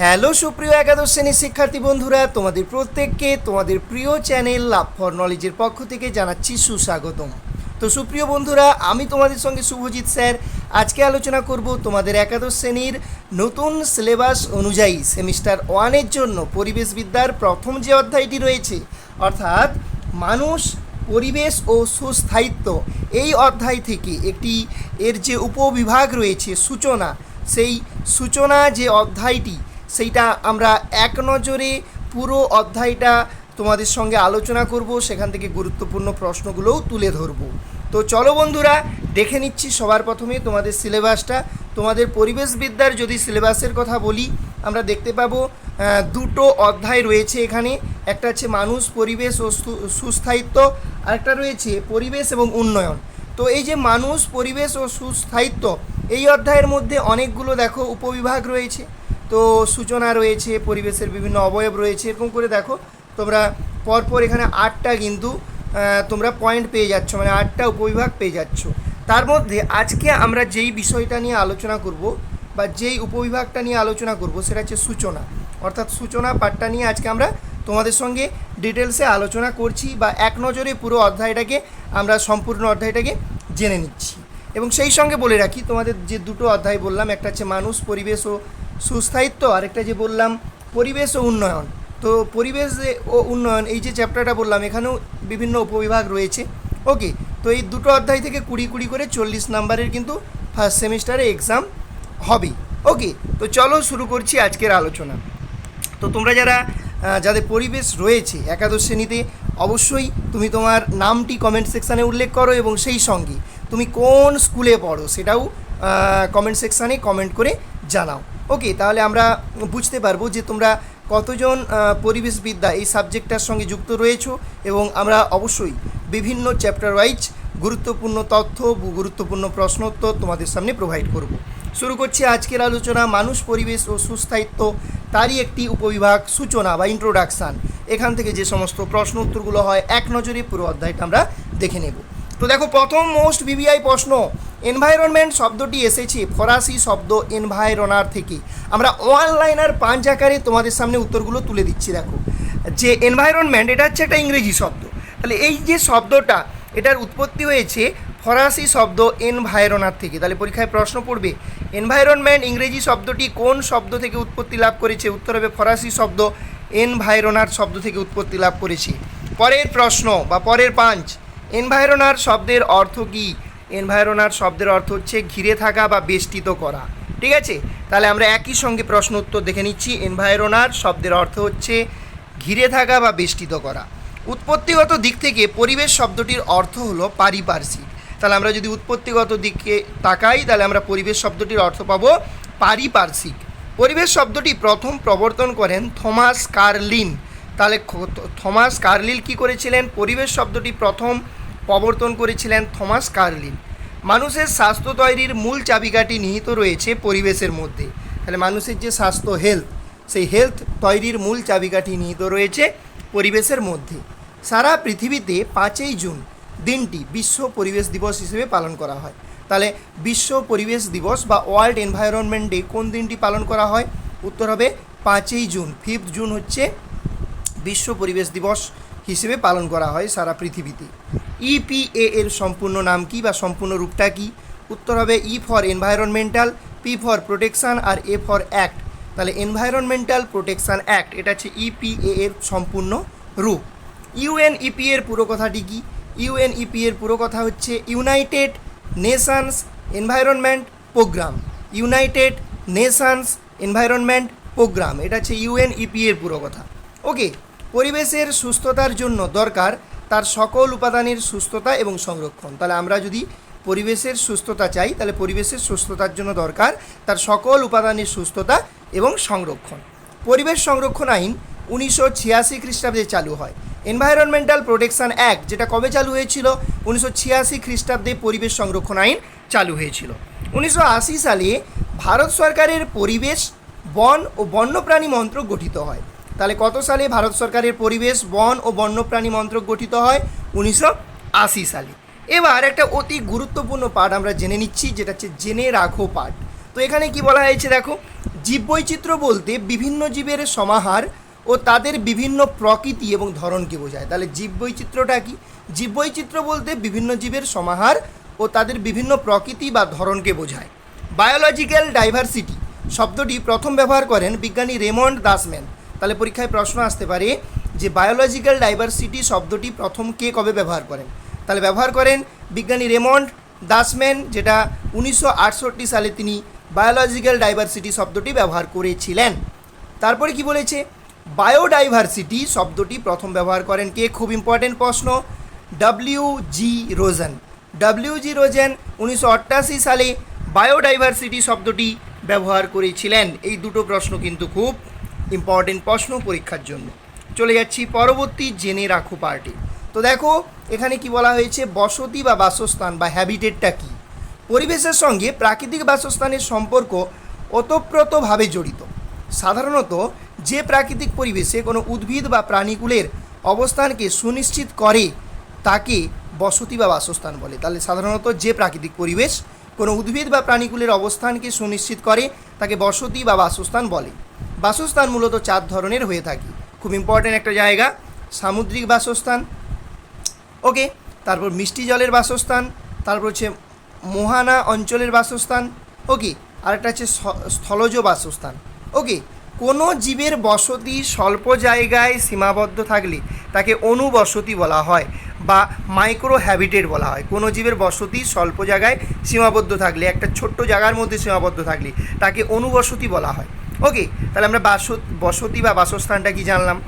Hello সুপ্রিয় একাদশ শ্রেণির শিক্ষার্থী বন্ধুরা, তোমাদের প্রত্যেককে তোমাদের প্রিয় চ্যানেল লাভ ফর নলেজের পক্ষ থেকে জানাচ্ছি সুস্বাগতম। তো সুপ্রিয় বন্ধুরা, আমি তোমাদের সঙ্গে শুভজিৎ স্যার। আজকে আলোচনা করব তোমাদের একাদশ শ্রেণির নতুন সিলেবাস অনুযায়ী সেমিস্টার ওয়ানের জন্য পরিবেশবিদ্যার প্রথম যে অধ্যায়টি রয়েছে, অর্থাৎ মানুষ, পরিবেশ ও সুস্থায়িত্ব, এই অধ্যায় থেকে একটি এর যে উপবিভাগ রয়েছে সূচনা, সেই সূচনা যে অধ্যায়টি সেইটা আমরা এক নজরে পুরো অধ্যায়টা তোমাদের সঙ্গে আলোচনা করব, সেখান থেকে গুরুত্বপূর্ণ প্রশ্নগুলোও তুলে ধরব। তো চলো বন্ধুরা, দেখে নিচ্ছি সবার প্রথমে তোমাদের সিলেবাসটা। তোমাদের পরিবেশবিদ্যার যদি সিলেবাসের কথা বলি, আমরা দেখতে পাবো দুটো অধ্যায় রয়েছে এখানে। একটা হচ্ছে মানুষ, পরিবেশ ও সুস্থায়িত্ব, আরেকটা রয়েছে পরিবেশ এবং উন্নয়ন। তো এই যে মানুষ, পরিবেশ ও সুস্থায়িত্ব, এই অধ্যায়ের মধ্যে অনেকগুলো দেখো উপবিভাগ রয়েছে। তো সূচনা রয়েছে, পরিবেশের বিভিন্ন অবয়ব রয়েছে, এরকম করে দেখো। তোমরা পরপর এখানে আটটা কিন্তু তোমরা পয়েন্ট পেয়ে যাচ্ছ মানে আটটা উপবিভাগ পেয়ে যাচ্ছ। তার মধ্যে আজকে আমরা যেই বিষয়টা নিয়ে আলোচনা করব, বা যেই উপবিভাগটা নিয়ে আলোচনা করব, সেটা হচ্ছে সূচনা। অর্থাৎ সূচনা পাঠটা নিয়ে আজকে আমরা তোমাদের সঙ্গে ডিটেলসে আলোচনা করছি, বা এক নজরে পুরো অধ্যায়টাকে আমরা, সম্পূর্ণ অধ্যায়টাকে জেনে নিচ্ছি। এবং সেই সঙ্গে বলে রাখি, তোমাদের যে দুটো অধ্যায় বললাম, একটা হচ্ছে মানুষ, পরিবেশ ও সুস্থায়িত্ব, আরেকটা যে বললাম, পরিবেশ ও উন্নয়ন। তো পরিবেশ ও উন্নয়ন, এই যে চ্যাপ্টারটা বললাম, এখানেও বিভিন্ন উপবিভাগ রয়েছে। ওকে তো এই দুটো অধ্যায় থেকে কুড়ি কুড়ি করে চল্লিশ নাম্বারের কিন্তু ফার্স্ট সেমিস্টারে এক্সাম হবে ওকে তো চলো শুরু করছি আজকের আলোচনা। তো তোমরা যারা যাদের পরিবেশ রয়েছে একাদশ শ্রেণীতে, অবশ্যই তুমি তোমার নামটি কমেন্ট সেকশানে উল্লেখ করো এবং সেই সঙ্গে তুমি কোন স্কুলে পড়ো সেটাও কমেন্ট সেকশানে কমেন্ট করে জানাও। ওকে তাহলে আমরা বুঝতে পারব যে তোমরা কতজন পরিবেশবিদ্যা এই সাবজেক্টটার সঙ্গে যুক্ত রয়েছো এবং আমরা অবশ্যই বিভিন্ন চ্যাপ্টার ওয়াইজ গুরুত্বপূর্ণ তথ্য গুরুত্বপূর্ণ প্রশ্নোত্তর তোমাদের সামনে প্রোভাইড করব। শুরু করছি আজকের আলোচনা, মানুষ, পরিবেশ ও সুস্থায়িত্ব তারই একটি উপবিভাগ, সূচনা বা ইন্ট্রোডাকশান এখান থেকে যে সমস্ত প্রশ্ন উত্তরগুলো হয়, এক নজরে পুরো অধ্যায়টা আমরা দেখে নেব। তো দেখো, প্রথম মোস্ট বিবিআই প্রশ্ন। এনভায়রনমেন্ট শব্দটি এসেছে, ফরাসি শব্দ এনভায়রনার থেকে। আমরা অনলাইনার পাঁচ আকারে তোমাদের সামনে উত্তরগুলো তুলে দিচ্ছি, দেখো। যে এনভায়রনমেন্ট, এটা হচ্ছে একটা ইংরেজি শব্দ। তাহলে এই যে শব্দটা, এটার উৎপত্তি হয়েছে ফরাসি শব্দ এনভায়রনার থেকে। তাহলে পরীক্ষায় প্রশ্ন পড়বে, এনভায়রনমেন্ট ইংরেজি শব্দটি কোন শব্দ থেকে উৎপত্তি লাভ করেছে? উত্তর হবে ফরাসি শব্দ এনভায়রনার শব্দ থেকে উৎপত্তি লাভ করেছে। পরের প্রশ্ন বা পরের পাঁচ, এনভায়রনার শব্দের অর্থ কী? এনভায়রনার শব্দের অর্থ হচ্ছে ঘিরে থাকা বা বেষ্টিত করা। ঠিক আছে? তাহলে আমরা একই সঙ্গে প্রশ্ন উত্তর দেখে নিচ্ছি। এনভায়রনার শব্দের অর্থ হচ্ছে ঘিরে থাকা বা বেষ্টিত করা। উৎপত্তিগত দিক থেকে পরিবেশ শব্দটির অর্থ হলো পারিপার্শ্বিক। তাহলে আমরা যদি উৎপত্তিগত দিকে তাকাই, তাহলে আমরা পরিবেশ শব্দটির অর্থ পাবো পারিপার্শ্বিক। পরিবেশ শব্দটি প্রথম প্রবর্তন করেন থমাস কার্লিন। তাহলে থমাস কার্লিল কি করেছিলেন? পরিবেশ শব্দটি প্রথম প্রবর্তন করেছিলেন থমাস কার্লিন। মানুষের স্বাস্থ্য তৈরির মূল চাবিকাঠি নিহিত রয়েছে পরিবেশের মধ্যে। তাহলে মানুষের যে স্বাস্থ্য হেলথ সেই হেলথ তৈরির মূল চাবিকাঠি নিহিত রয়েছে পরিবেশের মধ্যে। সারা পৃথিবীতে পাঁচই জুন দিনটি বিশ্ব পরিবেশ দিবস হিসেবে পালন করা হয়। তাহলে বিশ্ব পরিবেশ দিবস বা ওয়ার্ল্ড এনভায়রনমেন্ট ডে কোন দিনটি পালন করা হয়? উত্তর হবে পাঁচই জুন। ফিফথ জুন হচ্ছে বিশ্ব পরিবেশ দিবস হিসেবে পালন করা হয় সারা পৃথিবীতে। ইপিএ এর সম্পূর্ণ নাম কি বা সম্পূর্ণ রূপটা কি? উত্তর হবে E for environmental P for protection R A for act তাহলে এনভায়রনমেন্টাল প্রোটেকশন অ্যাক্ট এটা হচ্ছে ইপিএ এর সম্পূর্ণ রূপ। ইউএনইপি এর পুরো কথাটি কি? ইউএনইপি এর পুরো কথা হচ্ছে United Nations Environment Programme United Nations Environment Programme এটা হচ্ছে ইউএনইপি এর পুরো কথা। ওকে পরিবেশের সুস্থতার জন্য দরকার তার সকল উপাদানের সুস্থতা এবং সংরক্ষণ। তাহলে আমরা যদি পরিবেশের সুস্থতা চাই, তাহলে পরিবেশের সুস্থতার জন্য দরকার তার সকল উপাদানের সুস্থতা এবং সংরক্ষণ। পরিবেশ সংরক্ষণ আইন উনিশশো ছিয়াশি খ্রিস্টাব্দে চালু হয়। এনভায়রনমেন্টাল প্রোটেকশন অ্যাক্ট যেটা কবে চালু হয়েছিল? উনিশশো ছিয়াশি খ্রিস্টাব্দে পরিবেশ সংরক্ষণ আইন চালু হয়েছিল। উনিশশো আশি সালে ভারত সরকারের পরিবেশ, বন ও বন্যপ্রাণী মন্ত্রক গঠিত হয়। তাহলে কত সালে ভারত সরকারের পরিবেশ, বন ও বন্যপ্রাণী মন্ত্রক গঠিত হয়? উনিশশো আশি সালে। এবার একটা অতি গুরুত্বপূর্ণ পাঠ আমরা জেনে নিচ্ছি, যেটা হচ্ছে জেনে রাখো পাঠ। তো এখানে কি বলা হয়েছে দেখো? জীববৈচিত্র্য বলতে বিভিন্ন জীবের সমাহার ও তাদের বিভিন্ন প্রকৃতি এবং ধরনকে বোঝায়। তাহলে জীববৈচিত্র্যটা কি? জীববৈচিত্র্য বলতে বিভিন্ন জীবের সমাহার ও তাদের বিভিন্ন প্রকৃতি বা ধরনকে বোঝায়। বায়োলজিক্যাল ডাইভার্সিটি শব্দটি প্রথম ব্যবহার করেন বিজ্ঞানী রেমন্ড দাসম্যান। তাহলে পরীক্ষায় প্রশ্ন আসতে পারে যে বায়োলজিক্যাল ডাইভার্সিটি শব্দটি প্রথম কে কবে ব্যবহার করেন? তাহলে ব্যবহার করেন বিজ্ঞানী রেমন্ড দাসম্যান, যেটা উনিশশো আটষট্টি সালে তিনি বায়োলজিক্যাল ডাইভার্সিটি শব্দটি ব্যবহার করেছিলেন। তারপরে কি বলেছে? বায়োডাইভার্সিটি শব্দটি প্রথম ব্যবহার করেন কে? খুব ইম্পর্টেন্ট প্রশ্ন। W G Rosen W G Rosen উনিশশো সালে বায়োডাইভার্সিটি শব্দটি ব্যবহার করেছিলেন। এই দুটো প্রশ্ন কিন্তু খুব ইম্পর্টেন্ট প্রশ্ন পরীক্ষার জন্য। চলে যাচ্ছি পরবর্তী জেনে রাখো পার্টি তো দেখো, এখানে কি বলা হয়েছে, বসতি বা বাসস্থান বা হ্যাবিটেটটা কী? পরিবেশের সঙ্গে প্রাকৃতিক বাসস্থানের সম্পর্ক ওতপ্রোতভাবে জড়িত। সাধারণত যে প্রাকৃতিক পরিবেশে কোনো উদ্ভিদ বা প্রাণীকুলের অবস্থানকে সুনিশ্চিত করে, তাকে বসতি বা বাসস্থান বলে। তাহলে সাধারণত যে প্রাকৃতিক পরিবেশ কোনো উদ্ভিদ বা প্রাণীকুলের অবস্থানকে সুনিশ্চিত করে, তাকে বসতি বা বাসস্থান বলে। বাসস্থান মূলত চার ধরনের হয়ে থাকে। খুব ইম্পর্ট্যান্ট একটা জায়গা, সামুদ্রিক বাসস্থান ওকে তারপর মিষ্টি জলের বাসস্থান, তারপর হচ্ছে মোহানা অঞ্চলের বাসস্থান ওকে আরেকটা হচ্ছে স্থলজ বাসস্থান ওকে কোনো জীবের বসতি স্বল্প জায়গায় সীমাবদ্ধ থাকলে তাকে অনুবসতি বলা হয় বা মাইক্রো হ্যাবিটেট বলা হয়। কোনো জীবের বসতি স্বল্প জায়গায় সীমাবদ্ধ থাকলে, একটা ছোট্ট জায়গার মধ্যে সীমাবদ্ধ থাকলে তাকে অনুবসতি বলা হয়। ওকে তাহলে আমরা বাস, বসতি বা বাসস্থানটা কি জানলাম?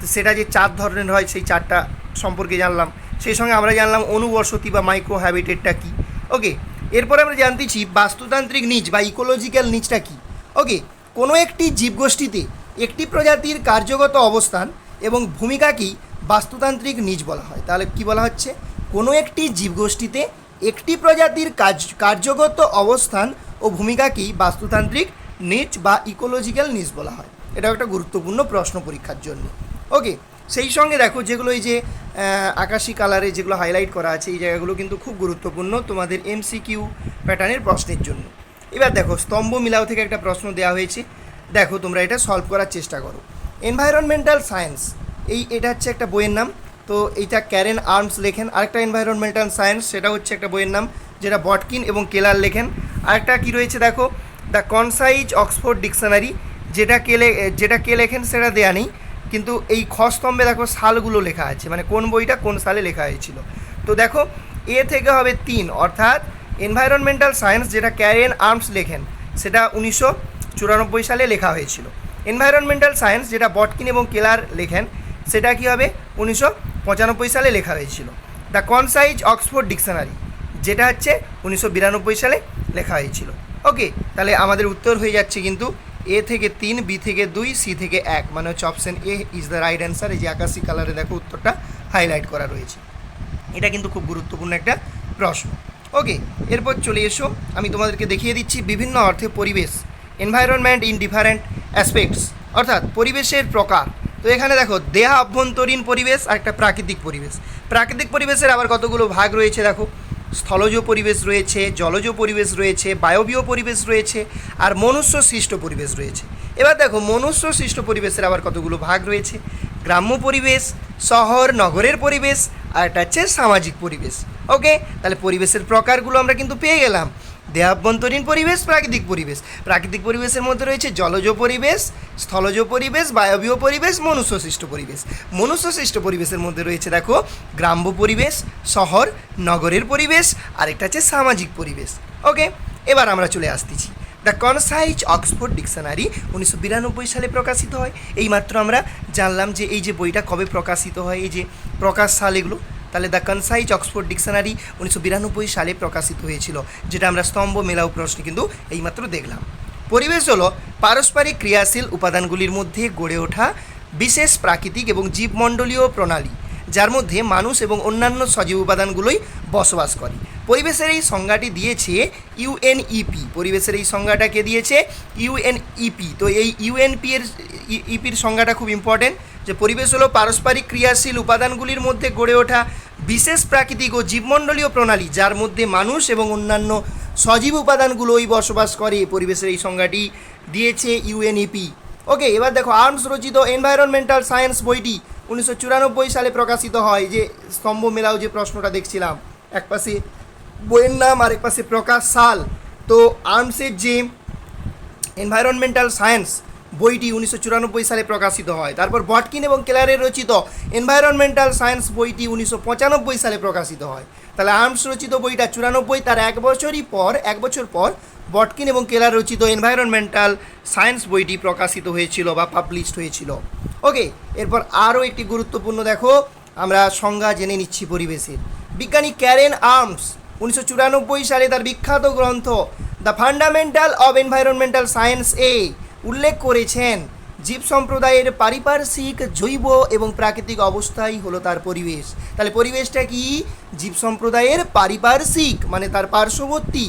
তো সেটা যে চার ধরনের হয়, সেই চারটা সম্পর্কে জানলাম। সেই সঙ্গে আমরা জানলাম অনুবসতি বা মাইক্রো হ্যাবিটেটটা কী। ওকে এরপরে আমরা জানতেছি বাস্তুতান্ত্রিক নিচ বা ইকোলজিক্যাল নিচটা কী। ওকে কোনো একটি জীবগোষ্ঠীতে একটি প্রজাতির কার্যগত অবস্থান এবং ভূমিকাকেই বাস্তুতান্ত্রিক নিচ বলা হয়। তাহলে কি বলা হচ্ছে? কোনো একটি জীবগোষ্ঠীতে একটি প্রজাতির কাজ, কার্যগত অবস্থান ও ভূমিকাকেই বাস্তুতান্ত্রিক নিচ বা ইকোলজিক্যাল নিচ বলা হয়। এটা একটা গুরুত্বপূর্ণ প্রশ্ন পরীক্ষার জন্য। ওকে সেই সঙ্গে দেখো যেগুলো এই যে আকাশি কালারে যেগুলো হাইলাইট করা আছে, এই জায়গাগুলো কিন্তু খুব গুরুত্বপূর্ণ তোমাদের এমসিকিউ প্যাটার্নের প্রশ্নের জন্য। এবার দেখো, স্তম্ভ মিলাও থেকে একটা প্রশ্ন দেওয়া হয়েছে। দেখো তোমরা এটা সলভ করার চেষ্টা করো। এনভায়রনমেন্টাল সায়েন্স এই এটা হচ্ছে একটা বইয়ের নাম। তো এইটা ক্যারেন আর্মস লেখেন। আরেকটা এনভায়রনমেন্টাল সায়েন্স সেটা হচ্ছে একটা বইয়ের নাম, যেটা বটকিন এবং কেলার লেখেন। আরেকটা কি রয়েছে দেখো? দ্য কনসাইজ অক্সফোর্ড ডিকশনারি, যেটা কে যেটা কে লেখেন সেটা দেয়া নেই, কিন্তু এই খস্তম্ভে দেখো সালগুলো লেখা আছে মানে কোন বইটা কোন সালে লেখা হয়েছিল। তো দেখো, এ থেকে হবে তিন, অর্থাৎ এনভায়রনমেন্টাল সায়েন্স, যেটা ক্যারেন আর্মস লেখেন, সেটা উনিশশো চুরানব্বই সালে লেখা হয়েছিল। এনভায়রনমেন্টাল সায়েন্স, যেটা বটকিন এবং কেলার লেখেন, সেটা কী হবে? উনিশশো পঁচানব্বই সালে লেখা হয়েছিল। দ্য কনসাইজ অক্সফোর্ড ডিকশনারি, যেটা হচ্ছে উনিশশো বিরানব্বই সালে লেখা হয়েছিল। ওকে তাহলে আমাদের উত্তর হয়ে যাচ্ছে কিন্তু এ থেকে তিন বি থেকে দুই সি থেকে এক। মানে হচ্ছে option A is the right answer এই যে আকাশি কালারে দেখো উত্তরটা হাইলাইট করা রয়েছে। এটা কিন্তু খুব গুরুত্বপূর্ণ একটা প্রশ্ন। ওকে এরপর চলে এসো। আমি তোমাদেরকে দেখিয়ে দিচ্ছি বিভিন্ন অর্থে পরিবেশ এনভায়রনমেন্ট ইন ডিফারেন্ট অ্যাসপেক্টস অর্থাৎ পরিবেশের প্রকার। তো এখানে দেখো, দেহা অভ্যন্তরীণ পরিবেশ আর একটা প্রাকৃতিক পরিবেশ। প্রাকৃতিক পরিবেশের আবার কতগুলো ভাগ রয়েছে দেখো? স্থলজ পরিবেশ রয়েছে, জলজ পরিবেশ রয়েছে, বায়বীয় পরিবেশ রয়েছে, আর মনুষ্য সৃষ্ট পরিবেশ রয়েছে। এবার দেখো, মনুষ্য সৃষ্ট পরিবেশের আবার কতগুলো ভাগ রয়েছে? গ্রাম্য পরিবেশ, শহর, নগরের পরিবেশ, আর একটা হচ্ছে সামাজিক পরিবেশ। ওকে তাহলে পরিবেশের প্রকারগুলো আমরা কিন্তু পেয়ে গেলাম। দেহাভ্যন্তরীণ পরিবেশ, প্রাকৃতিক পরিবেশ। প্রাকৃতিক পরিবেশের মধ্যে রয়েছে জলজ পরিবেশ, স্থলজ পরিবেশ, বায়বীয় পরিবেশ মনুষ্য সৃষ্ট পরিবেশ। মনুষ্য সৃষ্ট পরিবেশের মধ্যে রয়েছে, দেখো, গ্রাম্য পরিবেশ, শহর, নগরের পরিবেশ, আরেকটা হচ্ছে সামাজিক পরিবেশ। ওকে এবার আমরা চলে আসতেছি। দ্য কনসাইজ অক্সফোর্ড ডিকশনারি উনিশশো বিরানব্বই সালে প্রকাশিত হয়। এইমাত্র আমরা জানলাম যে এই যে বইটা কবে প্রকাশিত হয়, এই যে প্রকাশ সাল এগুলো তাহলে দ্য কনসাইজ অক্সফোর্ড ডিকশনারি উনিশশো বিরানব্বই সালে প্রকাশিত হয়েছিল, যেটা আমরা স্তম্ভ মেলাও প্রশ্ন কিন্তু এইমাত্র দেখলাম। পরিবেশ হলো পারস্পরিক ক্রিয়াশীল উপাদানগুলির মধ্যে গড়ে ওঠা বিশেষ প্রাকৃতিক এবং জীবমণ্ডলীয় প্রণালী, যার মধ্যে মানুষ এবং অন্যান্য সজীব উপাদানগুলোই বসবাস করে। পরিবেশের এই সংজ্ঞাটি দিয়েছে ইউএনইপি পরিবেশের এই সংজ্ঞাটাকে দিয়েছে? ইউএনইপি তো এই ইউএনপি এর ইপির সংজ্ঞাটা খুব ইম্পর্টেন্ট যে পরিবেশ হলো পারস্পরিক ক্রিয়াশীল উপাদানগুলির মধ্যে গড়ে ওঠা বিশেষ প্রাকৃতিক ও জীবমণ্ডলীয় প্রণালী, যার মধ্যে মানুষ এবং অন্যান্য সজীব উপাদানগুলোই বসবাস করে। পরিবেশের এই সংজ্ঞাটি দিয়েছে ইউএনইপি ওকে এবার দেখো, আর্মস রচিত এনভায়রনমেন্টাল সায়েন্স বইটি উনিশশো চুরানব্বই সালে প্রকাশিত হয়। যে স্তম্ভ মেলাও যে প্রশ্নটা দেখছিলাম, এক পাশে বইয়ের নাম আর এক পাশে প্রকাশ সাল। তো আর্মসের যে এনভায়রনমেন্টাল সায়েন্স বইটি উনিশশো চুরানব্বই সালে প্রকাশিত হয়। তারপর বটকিন এবং কেলারের রচিত এনভায়রনমেন্টাল সায়েন্স বইটি উনিশশো পঁচানব্বই সালে প্রকাশিত হয়। তাহলে আর্মস রচিত বইটা চুরানব্বই, তার এক বছরই পর, এক বছর পর বটকিন এবং কেলার রচিত এনভায়রনমেন্টাল সায়েন্স বইটি প্রকাশিত হয়েছিল বা পাবলিশড হয়েছিল। ওকে, এরপর আরও একটি গুরুত্বপূর্ণ দেখো, আমরা সংজ্ঞা জেনে নিচ্ছি পরিবেশের। বিজ্ঞানী ক্যারেন আর্মস উনিশশো চুরানব্বই সালে তার বিখ্যাত গ্রন্থ the fundamental of environmental science এ উল্লেখ করেছেন, জীব সম্প্রদায়ের পারিপার্শ্বিক, জৈব এবং প্রাকৃতিক অবস্থাই হলো তার পরিবেশ। তাহলে পরিবেশটা কি? জীব সম্প্রদায়ের পারিপার্শ্বিক মানে তার পার্শ্ববর্তী,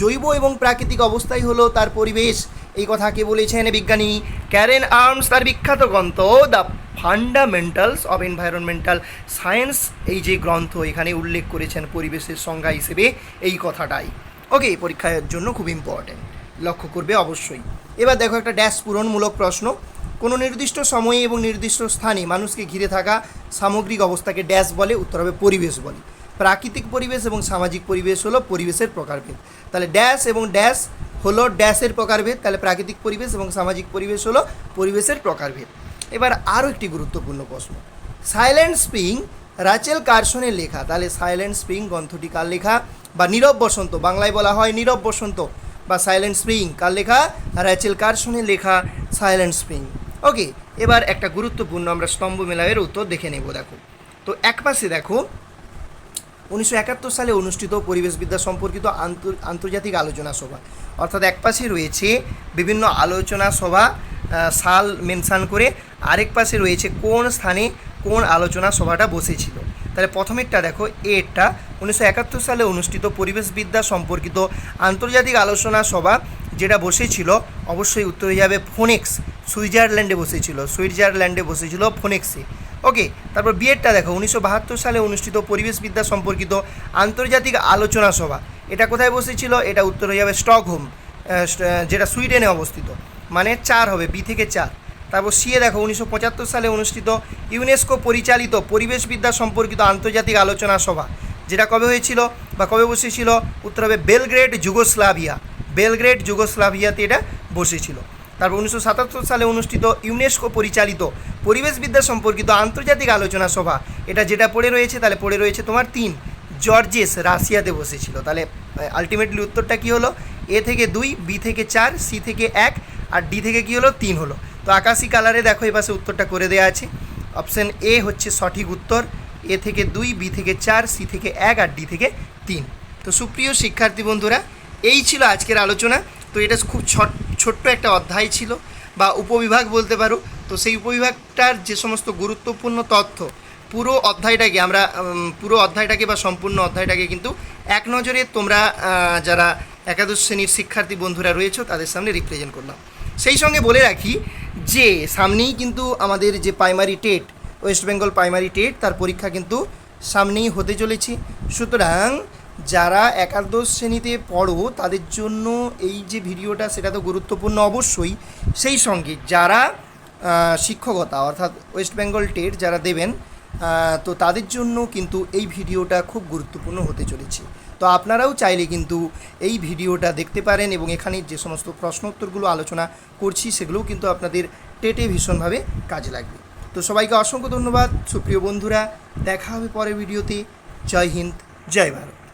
জৈব এবং প্রাকৃতিক অবস্থাই হলো তার পরিবেশ। এই কথা কে বলেছেন বিজ্ঞানী ক্যারেন আর্মস, তার বিখ্যাত গ্রন্থ the fundamentals of environmental science. এই যে গ্রন্থ, এখানে উল্লেখ করেছেন পরিবেশের সংজ্ঞা হিসেবে এই কথাটাই। ওকে, পরীক্ষার জন্য খুব ইম্পর্ট্যান্ট লক্ষ্য করবে অবশ্যই। এবার দেখো একটা ড্যাশ পূরণমূলক প্রশ্ন। কোনো নির্দিষ্ট সময়ে এবং নির্দিষ্ট স্থানে মানুষকে ঘিরে থাকা সামগ্রিক অবস্থাকে ড্যাশ বলে, উত্তর হবে পরিবেশ বলে। প্রাকৃতিক পরিবেশ এবং সামাজিক পরিবেশ হলো পরিবেশের প্রকারভেদ। তাহলে ড্যাশ এবং ড্যাশ হলো ড্যাশের প্রকারভেদ, তাহলে প্রাকৃতিক পরিবেশ এবং সামাজিক পরিবেশ হলো পরিবেশের প্রকারভেদ। এবার আরও একটি গুরুত্বপূর্ণ প্রশ্ন। সাইলেন্ট স্প্রিং রাচেল কার্সনের লেখা। তাহলে সাইলেন্ট স্প্রিং গ্রন্থটি কার লেখা? বা নীরব বসন্ত, বাংলায় বলা হয় নীরব বসন্ত। বা সাইলেন্ট স্প্রিং কার লেখা? র্যাচেল কার্সনের লেখা সাইলেন্ট স্প্রিং ওকে এবার একটা গুরুত্বপূর্ণ আমরা স্তম্ভ মেলায়ের উত্তর দেখে নেব, দেখো। তো এক পাশে দেখো, উনিশশো একাত্তর সালে অনুষ্ঠিত পরিবেশবিদ্যা সম্পর্কিত আন্তর- আন্তর্জাতিক আলোচনা সভা। অর্থাৎ এক পাশে রয়েছে বিভিন্ন আলোচনা সভা সাল মেনশান করে। আরেক পাশে রয়েছে কোন স্থানে কোন আলোচনা সভাটা বসেছিল। তাহলে প্রথমেরটা দেখো, এরটা উনিশশো সালে অনুষ্ঠিত পরিবেশবিদ্যা সম্পর্কিত আন্তর্জাতিক আলোচনা সভা, যেটা বসেছিল, অবশ্যই উত্তরে যাবে ফোনেক্স, সুইজারল্যান্ডে বসেছিল সুইজারল্যান্ডে বসেছিল ফোনেক্সে। ওকে, তারপর বিয়েরটা দেখো, উনিশশো বাহাত্তর সালে অনুষ্ঠিত পরিবেশবিদ্যা সম্পর্কিত আন্তর্জাতিক আলোচনা সভা। এটা কোথায় বসেছিল? এটা উত্তর হয়ে যাবে স্টকহোম যেটা সুইডেনে অবস্থিত। মানে চার হবে, বি থেকে চার। তারপর সিয়ে দেখো, উনিশশো পঁচাত্তর সালে অনুষ্ঠিত ইউনেস্কো পরিচালিত পরিবেশবিদ্যা সম্পর্কিত আন্তর্জাতিক আলোচনা সভা, যেটা কবে হয়েছিল বা কবে বসেছিল? উত্তর হবে বেলগ্রেড, যুগোস্লাভিয়া। বেলগ্রেড, যুগোস্লাভিয়াতে এটা বসেছিল। তারপর উনিশশো সাতাত্তর সালে অনুষ্ঠিত ইউনেস্কো পরিচালিত পরিবেশবিদ্যা সম্পর্কিত আন্তর্জাতিক আলোচনা সভা, এটা যেটা পড়ে রয়েছে, তাহলে পড়ে রয়েছে তোমার তিন। জর্জেস রাশিয়াতে বসেছিল। তাহলে আলটিমেটলি উত্তরটা কী হলো? এ থেকে দুই, বি থেকে চার, সি থেকে এক, আর ডি থেকে কী হলো? তিন হলো। তো আকাশি কালারে দেখো, এই পাশে উত্তরটা করে দেওয়া আছে। অপশান এ হচ্ছে সঠিক উত্তর, এ থেকে দুই, বি থেকে চার, সি থেকে এক আর ডি থেকে তিন। তো সুপ্রিয় শিক্ষার্থী বন্ধুরা, এই ছিল আজকের আলোচনা। তো এটা খুব ছোট, ছোট্ট একটা অধ্যায় ছিল, বা উপবিভাগ বলতে পারো। তো সেই উপবিভাগটার যে সমস্ত গুরুত্বপূর্ণ তথ্য, পুরো অধ্যায়টাকে আমরা পুরো অধ্যায়টাকে বা সম্পূর্ণ অধ্যায়টাকে কিন্তু এক নজরে তোমরা যারা একাদশ শ্রেণির শিক্ষার্থী বন্ধুরা রয়েছে, তাদের সামনে রিপ্রেজেন্ট করলাম। সেই সঙ্গে বলে রাখি যে সামনেই কিন্তু আমাদের যে primary TET West Bengal primary TET তার পরীক্ষা কিন্তু সামনেই হতে চলেছে। সুতরাং যারা একাদশ শ্রেণীতে পড়ো, তাদের জন্য এই যে ভিডিওটা, সেটা তো গুরুত্বপূর্ণ অবশ্যই। সেই সঙ্গে যারা শিক্ষকতা, অর্থাৎ ওয়েস্ট বেঙ্গল টেট যারা দেবেন তো তাদের জন্য কিন্তু এই ভিডিওটা খুব গুরুত্বপূর্ণ হতে চলেছে। তো আপনারাও চাইলে কিন্তু এই ভিডিওটা দেখতে পারেন এবং এখানে যে সমস্ত প্রশ্ন উত্তরগুলো আলোচনা করছি সেগুলোও কিন্তু আপনাদের টেটে ভীষণভাবে কাজে লাগবে। তো সবাইকে অসংখ্য ধন্যবাদ। সুপ্রিয় বন্ধুরা, দেখা হবে পরের ভিডিওতে। জয় হিন্দ, জয় ভারত।